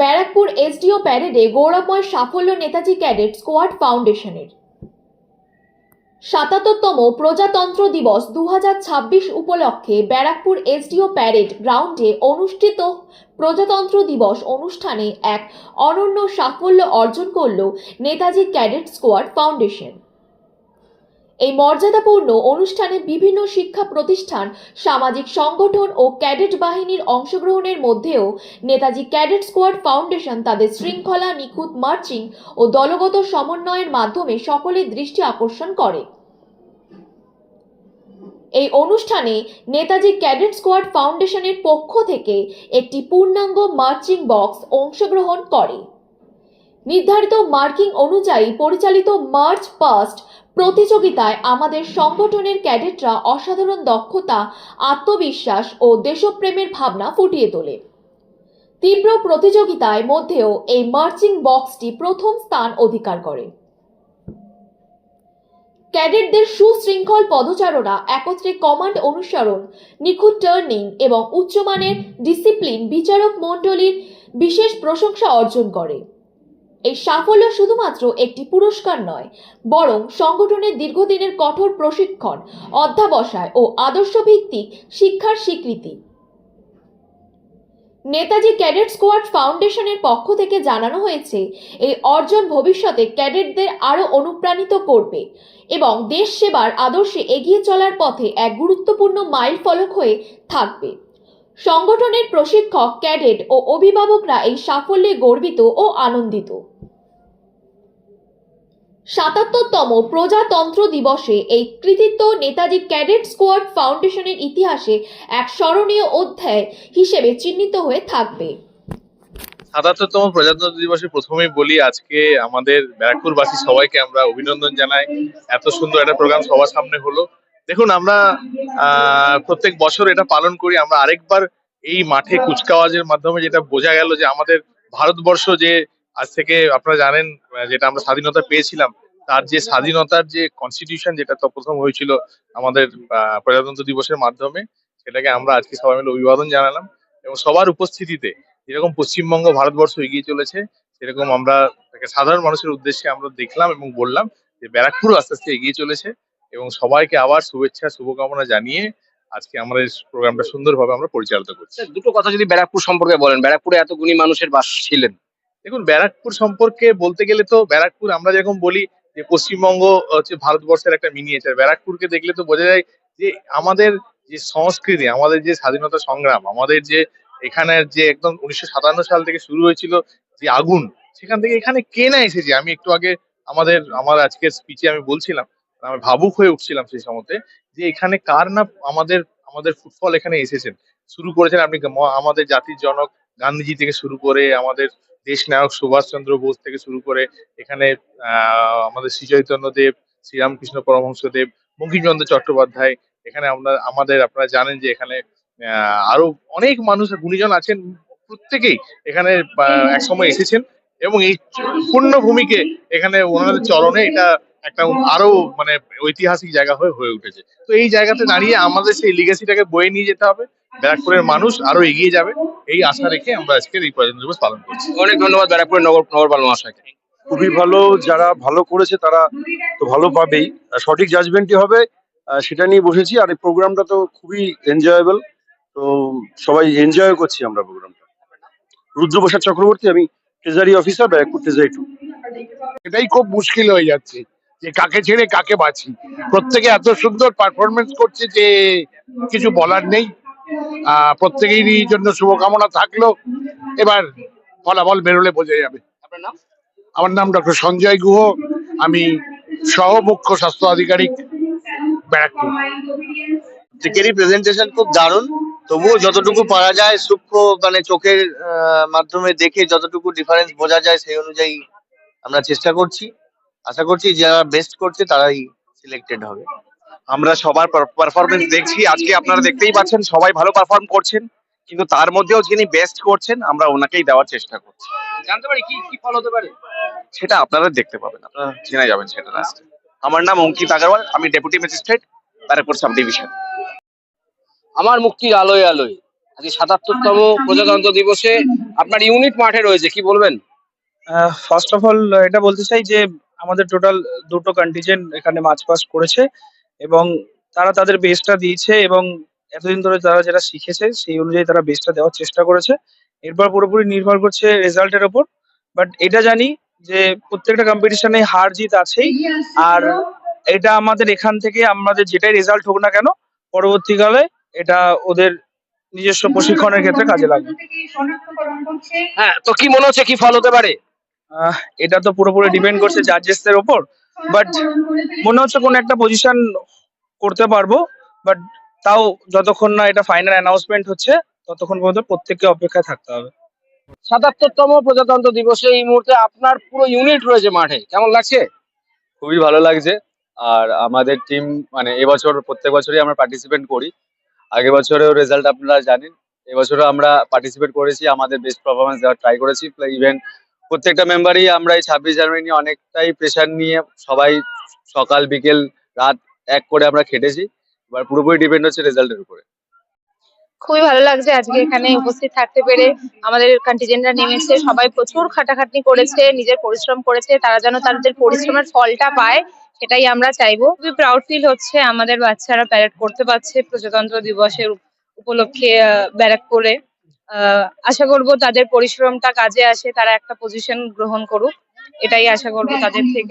Barrackpore SDO প্যারেডে গৌরবময় সাফল্য Netaji cadet squad ফাউন্ডেশনের। সাতাত্তরতম প্রজাতন্ত্র দিবস দু হাজার ছাব্বিশ উপলক্ষে ব্যারাকপুর এসডিও প্যারেড গ্রাউন্ডে অনুষ্ঠিত প্রজাতন্ত্র দিবস অনুষ্ঠানে এক অনন্য সাফল্য অর্জন করল নেতাজি ক্যাডেট স্কোয়াড ফাউন্ডেশন। এই মর্যাদাপূর্ণ অনুষ্ঠানে বিভিন্ন শিক্ষা প্রতিষ্ঠান, সামাজিক সংগঠন ও ক্যাডেট বাহিনীর অংশগ্রহণের মধ্যেও নেতাজি ক্যাডেট স্কোয়াড ফাউন্ডেশন তাদের শৃঙ্খলা, নিখুঁত মার্চিং ও দলগত সমন্বয়ের মাধ্যমে সকলের দৃষ্টি আকর্ষণ করে। এই অনুষ্ঠানে নেতাজি ক্যাডেট স্কোয়াড ফাউন্ডেশনের পক্ষ থেকে একটি পূর্ণাঙ্গ মার্চিং বক্স অংশগ্রহণ করে। নির্ধারিত মার্কিং অনুযায়ী পরিচালিত মার্চ পাস্ট প্রতিযোগিতায় আমাদের সংগঠনের ক্যাডেটরা অসাধারণ দক্ষতা, আত্মবিশ্বাস ও দেশপ্রেমের ভাবনা ফুটিয়ে তোলে। তীব্র প্রতিযোগিতায় মধ্যেও এই মার্চিং বক্সটি প্রথম স্থান অধিকার করে। ক্যাডেটদের সুশৃঙ্খল পদচারণা, একত্রে কমান্ড অনুসরণ, নিখুঁত টার্নিং এবং উচ্চমানের ডিসিপ্লিন বিচারক মণ্ডলীর বিশেষ প্রশংসা অর্জন করে। এই সাফল্য শুধুমাত্র একটি পুরস্কার নয়, বরং সংগঠনের দীর্ঘদিনের কঠোর প্রশিক্ষণ, অধ্যাবসায় ও আদর্শভিত্তিক শিক্ষার স্বীকৃতি। নেতাজি ক্যাডেট স্কোয়াড ফাউন্ডেশনের পক্ষ থেকে জানানো হয়েছে, এই অর্জন ভবিষ্যতে ক্যাডেটদের আরও অনুপ্রাণিত করবে এবং দেশ সেবার আদর্শে এগিয়ে চলার পথে এক গুরুত্বপূর্ণ মাইল ফলক হয়ে থাকবে। সংগঠনের প্রশিক্ষক, ক্যাডেট ও অভিভাবকরা এই সাফল্যে গর্বিত ও আনন্দিত। সাতাত্তরতম প্রজাতন্ত্র দিবসে এই কৃতিত্ব নেতাজি ক্যাডেট স্কোয়াড ফাউন্ডেশনের ইতিহাসে এক স্মরণীয় অধ্যায় হিসেবে চিহ্নিত হয়ে থাকবে। সাতাত্তরতম প্রজাতন্ত্র দিবসে প্রথমেই বলি, আজকে আমাদের ব্যারাকপুরবাসী সবাইকে আমরা অভিনন্দন জানাই। এত সুন্দর একটা প্রোগ্রাম সবার সামনে হলো। দেখুন, আমরা প্রত্যেক বছর এটা পালন করি। আমরা আরেকবার এই মাঠে কুচকাওয়াজের মাধ্যমে যেটা বোঝা গেল যে আমাদের ভারতবর্ষ যে আজ থেকে আপনারা জানেন যেটা আমরা স্বাধীনতা পেয়েছিলাম, তার যে স্বাধীনতার যে কনস্টিটিউশন যেটা তো প্রথম হয়েছিল আমাদের প্রজাতন্ত্র দিবসের মাধ্যমে, সেটাকে আমরা আজকে সবাই মিলে অভিবাদন জানালাম এবং সবার উপস্থিতিতে যেরকম পশ্চিমবঙ্গ ভারতবর্ষ এগিয়ে চলেছে, সেরকম আমরা সাধারণ মানুষের উদ্দেশ্যে আমরা দেখলাম এবং বললাম যে ব্যারাকপুর আস্তে আস্তে এগিয়ে চলেছে এবং সবাইকে আবার শুভেচ্ছা, শুভকামনা জানিয়ে আজকে এই প্রোগ্রামটা সুন্দরভাবে আমরা পরিচালিত করছি। দুটো কথা যদি ব্যারাকপুর সম্পর্কে বলেন। ব্যারাকপুরে এত গুণী মানুষের বাস ছিলেন। দেখুন, ব্যারাকপুর সম্পর্কে বলতে গেলে তো ব্যারাকপুর আমরা যেরকম বলি যে পশ্চিমবঙ্গ হচ্ছে ভারতবর্ষের একটা মিনিয়েচার ব্যারাকপুরকে দেখলে তো বোঝা যায় যে আমাদের যে সংস্কৃতি, আমাদের যে স্বাধীনতা সংগ্রাম, আমাদের যে এখানের যে একদম উনিশশো সাতান্ন সাল থেকে শুরু হয়েছিল যে আগুন, সেখান থেকে এখানে কে না এসেছে? আমি একটু আগে আমাদের, আমার আজকের স্পিচে আমি বলছিলাম, আমি ভাবুক হয়ে উঠছিলাম সেই সময়তে যে এখানে কার না আমাদের আমাদের ফুটফল এখানে এসেছেন শুরু করেছেন আপনি আমাদের জাতির জনক গান্ধীজি থেকে শুরু করে আমাদের দেশ নায়ক সুভাষচন্দ্র বোস থেকে শুরু করে এখানে আহ আমাদের শ্রী চৈতন্য দেব শ্রীরামকৃষ্ণ পরমহংস দেব বঙ্কিমচন্দ্র চট্টোপাধ্যায় এখানে আমরা আমাদের আপনারা জানেন যে এখানে আহ, আরও অনেক মানুষ গুণীজন আছেন প্রত্যেকেই এখানে আহ, একসময় এসেছেন এবং এই পূর্ণ ভূমিকে এখানে ওনাদের চরণে এটা একটা আরও মানে ঐতিহাসিক জায়গা হয়ে হয়ে উঠেছে। তো এই জায়গাতে দাঁড়িয়ে আমাদের সেই লিগেসিটাকে বয়ে নিয়ে যেতে হবে। ব্যারাকপুরের মানুষ আরও এগিয়ে যাবে। এই আশা রেখে আমরা আজকের এই প্রজাতন্ত্র দিবস পালন করছি। অনেক ধন্যবাদ ব্যারাকপুরের নগর নগরপাল মহাশয়কে খুবই ভালো যারা ভালো করেছে তারা তো ভালো পাবেই। আর সঠিক জাজমেন্টই হবে সেটা নিয়ে বসেছি। আর এই প্রোগ্রামটা তো খুবই এনজয়েবল তো সবাই এনজয় করছি আমরা প্রোগ্রামটা রুদ্রপ্রসাদ চক্রবর্তী আমি treasury officer Barrackpore treasury two এটাই খুব মুশকিল হয়ে যাচ্ছে যে কাকে ছেড়ে কাকে বাঁচি। প্রত্যেকে এত সুন্দর পারফরমেন্স করছে যে কিছু বলার নেই। প্রত্যেকেরই জন্য শুভকামনা থাকল। এবার ফলাফল বেরোলে বোঝা যাবে। আমার নাম ডক্টর সঞ্জয় গুহ। আমি সহ মুখ্য স্বাস্থ্য আধিকারিক ব্যারাকপুর। প্রত্যেকেরই প্রেজেন্টেশন খুব দারুণ। তবুও যতটুকু পারা যায় সূক্ষ্ম মানে চোখের মাধ্যমে দেখে যতটুকু ডিফারেন্স বোঝা যায় সেই অনুযায়ী আমরা চেষ্টা করছি। আশা করছি যারা বেস্ট করছে তারাই সিলেক্টেড হবে। আমরা সবার পারফরমেন্স দেখছি। আজকে আপনারা দেখতেই পাচ্ছেন সবাই ভালো পারফর্ম করছেন কিন্তু তার মধ্যেও যিনি বেস্ট করছেন আমরা ওনাকেই দেওয়ার চেষ্টা করছি। জানতে পারি কি কি ফল হতে পারে? সেটা আপনারা দেখতে পাবেন আপনারা জেনে যাবেন সেটা লাস্টে আমার নাম অঙ্কিত আগরওয়াল আমি deputy magistrate Barrackpore sub division আমার মুক্তির আলোয় আলোয় আজকে সাতাত্তরতম প্রজাতন্ত্র দিবসে আপনার ইউনিট মাঠে রয়েছে কি বলবেন? ফার্স্ট অফ অল এটা বলতে চাই যে আমাদের টোটাল দুটো কন্টিজেন্ট এখানে মাছ পাস করেছে। এবং তারা তাদের বেস্টটা দিয়েছে এবং এতদিন ধরে তারা যেটা শিখেছে সেই অনুযায়ী তারা বেস্টটা দেওয়ার চেষ্টা করেছে। এরপর পুরোপুরি নির্ভর করছে রেজাল্টের ওপর। বাট এটা জানি যে প্রত্যেকটা কম্পিটিশনে হার জিত আছেই। আর এটা আমাদের এখান থেকে আমাদের যেটাই রেজাল্ট হোক না কেন পরবর্তীকালে এটা ওদের নিজস্ব প্রশিক্ষণের ক্ষেত্রে কাজে লাগবে। হ্যাঁ তো কি মনে হচ্ছে কি ফল হতে পারে? এটা তো পুরোপুরি ডিপেন্ড করছে জাজেসদের ওপর। বাট মনে হচ্ছে কোনো একটা পজিশন করতে পারব বাট তাও যতক্ষণ না এটা ফাইনাল অ্যানাউন্সমেন্ট হচ্ছে ততক্ষণ পর্যন্ত প্রত্যেককে অপেক্ষায় থাকতে হবে। সাতাত্তরতম প্রজাতন্ত্র দিবসে এই মুহূর্তে আপনার পুরো ইউনিট রয়েছে মাঠে কেমন লাগছে? খুবই ভালো লাগছে আর আমাদের টিম মানে এবছর প্রত্যেক বছরই আমরা পার্টিসিপেট করি। আগের বছরেও রেজাল্ট আপনারা জানেন এবছরও আমরা পার্টিসিপেট করেছি আমাদের বেস্ট পারফরমেন্স দেওয়ার ট্রাই করেছি ইভেন প্রত্যেকটা মেম্বারই আমরা এই ছাব্বিশ জানুয়ারি নিয়ে অনেকটাই প্রেশার নিয়ে সবাই সকাল বিকেল রাত এক করে আমরা খেটেছি। এবার পুরোপুরি ডিপেন্ড হচ্ছে রেজাল্টের উপরে। খুবই ভালো লাগছে আজকে এখানে উপস্থিত থাকতে পেরে। আমাদের কন্টিজেন্টরা নেমেছে সবাই প্রচুর খাটাখাটনি করেছে নিজের পরিশ্রম করেছে তারা যেন তাদের পরিশ্রমের ফলটা পায় সেটাই আমরা চাইব। খুবই প্রাউড ফিল হচ্ছে আমাদের বাচ্চারা প্যারেড করতে পারছে প্রজাতন্ত্র দিবসের উপলক্ষে আহ, ব্যারাকপুরে আহ, আশা করব তাদের পরিশ্রমটা কাজে আসে তারা একটা পজিশন গ্রহণ করুক। এটাই আশা করব তাদের থেকে।